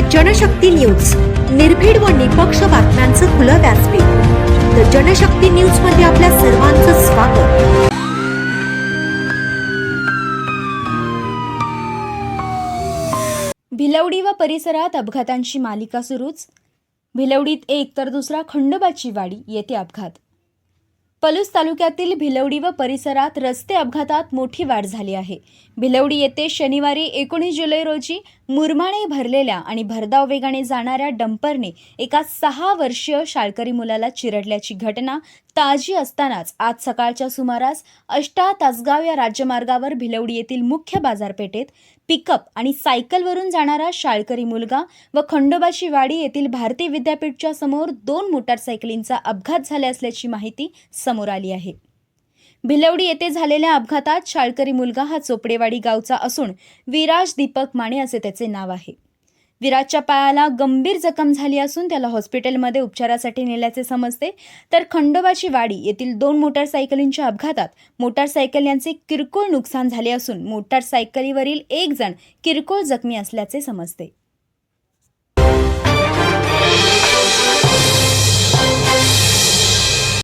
Janshakti news. निर्भीड व निपक्ष बातम्यांचं खुलं व्यासपीठ. तर जनशक्ती न्यूजमध्ये आपल्या सर्वांचं स्वागत. भिलवडी व परिसरात अपघातांची मालिका सुरूच. भिलवडीत एक तर दुसरा खंडोबाची वाडी येथे अपघात. पलूस तालुक्यातील भिलवडी व परिसरात रस्ते अपघातात मोठी वाढ झाली आहे. भिलवडी येथे शनिवारी एकोणीस जुलै रोजी मुरमाणे भरलेल्या आणि भरधाव वेगाने जाणाऱ्या डंपरने एका सहा वर्षीय शाळकरी मुलाला चिरडल्याची घटना ताजी असतानाच आज सकाळच्या सुमारास अष्टा तासगाव या राज्यमार्गावर भिलवडी येथील मुख्य बाजारपेठेत पिकअप आणि सायकलवरून जाणारा शाळकरी मुलगा व खंडोबाची वाडी येथील भारतीय विद्यापीठच्या समोर दोन मोटारसायकलींचा अपघात झाला असल्याची माहिती समोर आली आहे. भिलवडी येथे झालेल्या अपघातात शाळकरी मुलगा हा चोपडेवाडी गावचा असून विराज दीपक माने असे त्याचे नाव आहे. विराजच्या पायाला गंभीर जखम झाली असून त्याला हॉस्पिटलमध्ये उपचारासाठी नेल्याचे समजते. तर खंडोबाची वाडी येथील दोन मोटारसायकलींच्या अपघातात मोटारसायकल यांचे किरकोळ नुकसान झाले असून मोटारसायकलीवरील एक जण किरकोळ जखमी असल्याचे समजते.